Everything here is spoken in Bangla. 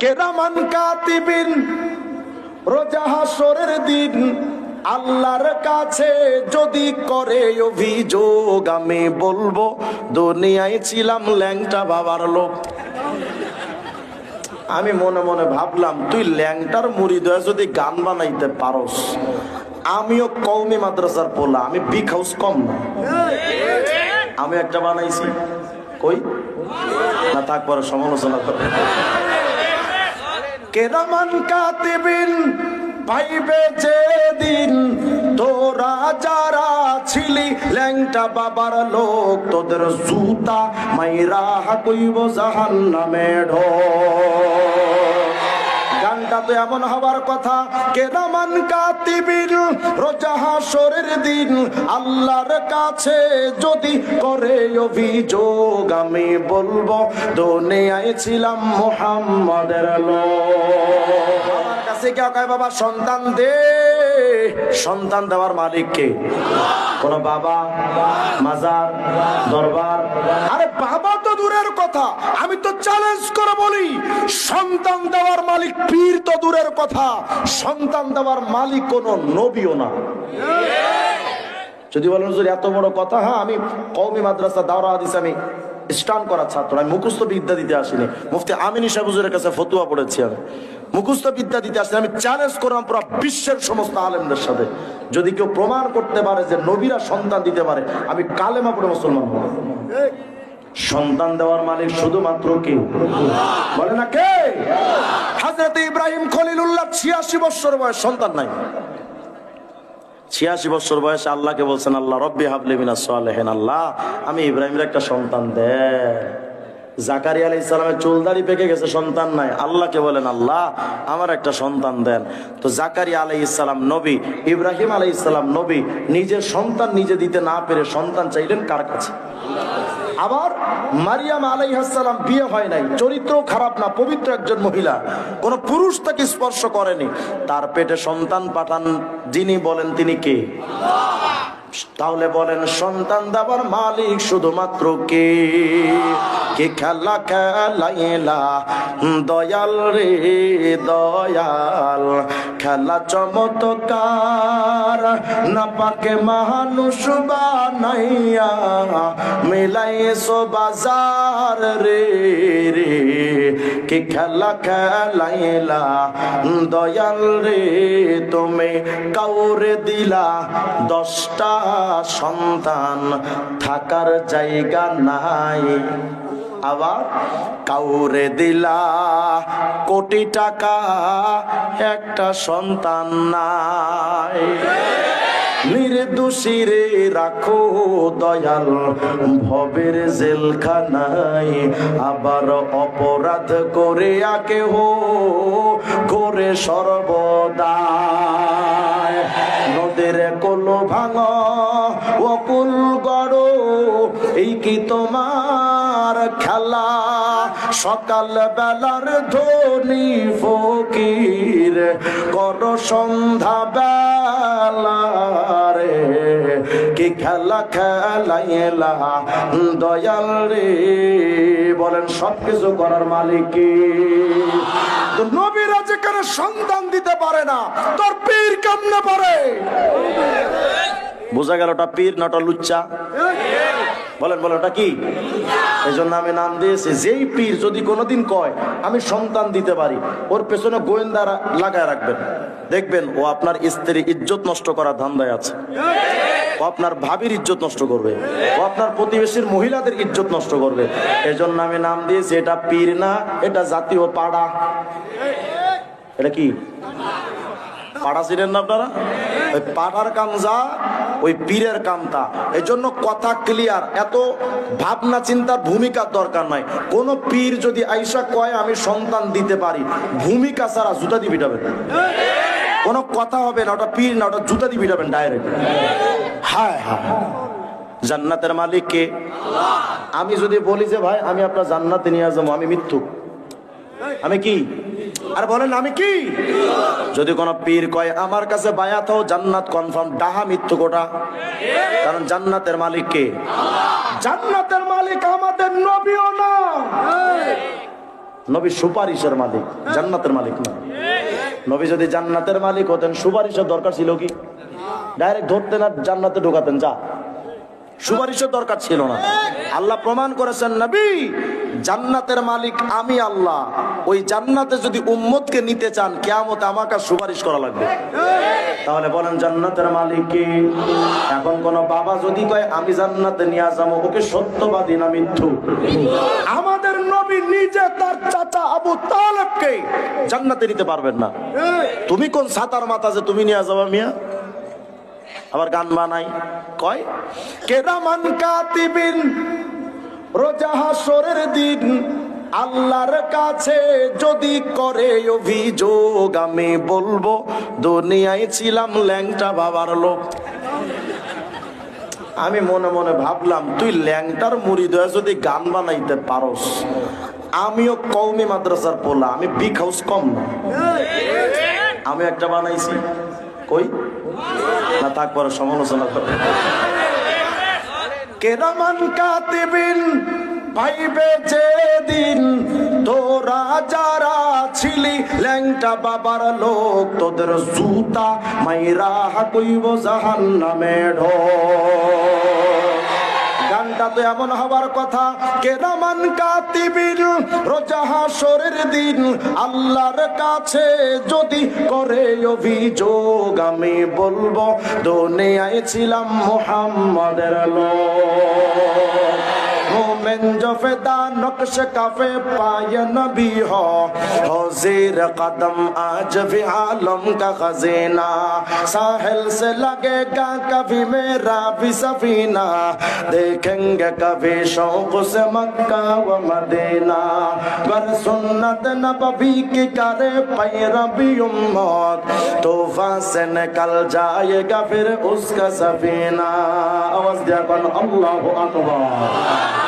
কেরামান কাতিবিন, রোজা হাসরের দিন, আল্লাহর কাছে যদি করে অভিযোগ, আমি বলব, দুনিয়ায় ছিলাম ল্যাংটা বাবার লোক। আমি মনে মনে ভাবলাম, তুই ল্যাংটার মুড়ি দয়া যদি গান বানাইতে পারস, আমিও কৌমি মাদ্রাসার পোলা, আমি বিগ হাউস কম না। আমি একটা বানাইছি। কই? না থাক, পরে সমালোচনা করে কেরামান কাতিবিন পাইবে যেদিন? তোরা যারা ছিলি ল্যাংটা বাবার লোক, তোদের জুতা মাইরা কইব জাহান নামে গানটা তো এমন হবার কথা কেরামান কাতিবিন রোজা হাসরের দিন? আল্লাহর কাছে যদি করে অভিযোগ, আমি বলব, দুনিয়ায় ছিলাম মোহাম্মদের লোক। আমার কাছে কেউ বাবা, সন্তান দে। সন্তান দেওয়ার মালিক কে? কোন বাবা, মাজার, দরবার? আরে বাবা কথা, আমি তো চ্যালেঞ্জ করে বলি, সন্তান দেওয়ার মালিক পীর তো দূরের কথা, সন্তান দেওয়ার মালিক কোন নবীও না। যদি বলেন, হুজুর, এত বড় কথা হ্যাঁ আমি কওমি মাদ্রাসা দাওরা হাদিস আমি স্টান করা ছাত্র, আমি মুখস্থ বিদ্যা দিতে আসিনি। মুফতি আমিন সাহেব কাছে ফতুয়া পড়েছি আমি। মুখস্থ বিদ্যা দিতে আসিনি, আমি চ্যালেঞ্জ করলাম পুরো বিশ্বের সমস্ত আলেমদের সাথে। যদি কেউ প্রমাণ করতে পারে যে নবীরা সন্তান দিতে পারে, আমি কালেমা পড়ে মুসলমান হব। সন্তান দেওয়ার মালিক শুধুমাত্র কে বলে না কে? হাজরত ইব্রাহিম খলিলুল্লাহ ছিয়াশি বছর বয়স, সন্তান নাই। ছিয়াশি বছর বয়সে আল্লাহকে বলছেন, আল্লাহ রব্বি হাবলি মিনা সালেহেন, আল্লাহ, আমি ইব্রাহিমের একটা সন্তান দে। জাকারি আলাই ইসলামের চুল দাড়ি পেকে গেছে, সন্তান নাই। আল্লাহকে বলেন, আল্লাহ, আমার একটা সন্তান দেন। তো জাকারি আলাই ইসলাম নবী, ইব্রাহিম আলাই ইসলাম নবী, নিজের সন্তান নিজে দিতে না পেরে সন্তান চাইলেন কার কাছে? আবার মারিয়াম আলাইহাসালাম বিয়ে হয় নাই। চরিত্র খারাপ না, পবিত্র একজন মহিলা। কোন পুরুষ তাকে স্পর্শ করেনি। তার পেটে সন্তান পাঠান, যিনি বলেন তিনি কে? তাহলে বলেন, সন্তান দাবার মালিক শুধুমাত্র কে? কে খেলা খেলাইলা? দয়াল রে, দয়াল। খেলা চমৎকার না পাকে মানুষ বানাইয়া মিলাইছো বাজার রে রে। কে খেলা খেলাইলা? দয়াল রে, তুমি কাউরে দিলা। দশটা সন্তান থাকার জায়গা নাই। আবার কাউরে দিলা। কোটি টাকা, একটা সন্তান নাই। নির্দোষীরে রাখো দয়াল, ভবের জেলখানায় আবার অপরাধ করে আকে হো করে সর্বদা নদের কোল ভাঙ, অকুল গড়, এই কি তোমার খেলা? সকাল বেলার ধনী ফকির, কর সন্ধ্যা বেলা। খেলা খেলাইলা। দয়াল রে, বলেন, সবকিছু করার মালিক নবীরা যেখানে দিতে পারে না। তোর পীর কেমনে পারে? বোঝা গেল ওটা পীর লুচ্চা? বলেন বলেন, ওটা কি? এই জন্য আমি নাম দিয়েছি, যেই পীর যদি কোনোদিন কয়, আমি সন্তান দিতে পারি। ওর পেছনে গোয়েন্দারা লাগায় রাখবেন। দেখবেন ও আপনার স্ত্রী ইজ্জত নষ্ট করার ধান্দায় আছে। ও আপনার ভাবির ইজ্জত নষ্ট করবে। ও আপনার প্রতিবেশীর মহিলাদের ইজ্জত নষ্ট করবে। এই জন্য আমি নাম দিয়েছি, এটা পীর না, এটা জাতীয় পাড়া। এটা কি? পাড়া ছিলেন না আপনারা? ওই পাড়ার কামজা, ওই পীরের কামতা। জন্য কথা ক্লিয়ার এত ভাবনা চিন্তার ভূমিকার দরকার নাই। কোন পীর যদি আইসা কয়, আমি সন্তান দিতে পারি, ভূমিকা ছাড়া জুতা দিয়ে পিটাবেন কোনো কথা হবে না, ওটা পীর না, ওটা জুতা পিটাবেন ডাইরেক্ট। জান্নাতের মালিক কে? আমি যদি বলি যে, ভাই, আমি আপনার জান্নাতে নিয়ে যাব, আমি মৃত্যু। আমি কি? আর বলেন, আমি কি? যদি কোন পীর কয়, আমার কাছে বায়াত জান্নাত কনফার্ম ডাহা মৃত্যু কোটা কারণ জান্নাতের মালিক কে? জান্নাতের মালিক আমাদের নবীও না। নবী সুপারিশের মালিক, জান্নাতের মালিক না। নবী যদি জান্নাতের মালিক হতেন, সুপারিশের দরকার ছিল কি? ডাইরেক্ট ধরতেন আর জান্নাতে ঢোকাতেন যা। সুপারিশের দরকার ছিল না। আল্লাহ প্রমাণ করেছেন নবী জান্নাতের মালিক আমি আল্লাহ। ওই জান্নাতে যদি উম্মতকে নিতে চান কেয়ামতে আমাকে সুপারিশ করা লাগবে। তাহলে বলেন জান্নাতের মালিক কি? এখন কোন বাবা যদি কয় আমি জান্নাতে নিয়ে যাব ওকে সত্যবাদী না মিথ্যু? আমাদের নবী নিজে তার চাচা আবু তালেবকে জান্নাতে নিতে পারবেন না। তুমি কোন সাতার মাথা যে তুমি নিয়ে যাবা মিয়া? আবার গান বানাই। কয়? কেরামান কাতিবিন, রোজা হাসরের দিন, আল্লাহর কাছে যদি করে অভিযোগ, আমি বলব, দুনিয়ায় ছিলাম ল্যাংটা বাবার লোক। আমি মনে মনে ভাবলাম, তুই ল্যাংটার মুড়ি দয়া যদি গান বানাইতে পারস, আমিও কৌমি মাদ্রাসার পোলা, আমি বিগ হাউস কম না। আমি একটা বানাইছি। কই? না তারপরে সমালোচনা করে। কেরামান কাতিবিন পাইবে যেদিন, তোরা যারা ছিলি, ল্যাংটা বাবার লোক, তোদের জুতা মাইরা কইব জাহান নামে গানটা তো এমন হবার কথা কেরামান কাতিবিল রোজা হাসরের দিন, আল্লাহর কাছে যদি করে অভিযোগ, আমি বলব, দুনিয়ায় ছিলাম মোহাম্মদের লোক। मोमेन जो फिदा नक्श काफे पाय नबी हो। हजीर कदम आज भी आलम का खजीना। साहिल से लगेगा कभी मेरा भी सफीना। देखेंगे कभी शौक से मक्का व मदीना। पर सुन्नत नबी की करे पैरबी उम्मत। तूफ़ान से निकल जाएगा फिर उसका सफीना। आवाज़ दिया अल्लाह अकबर।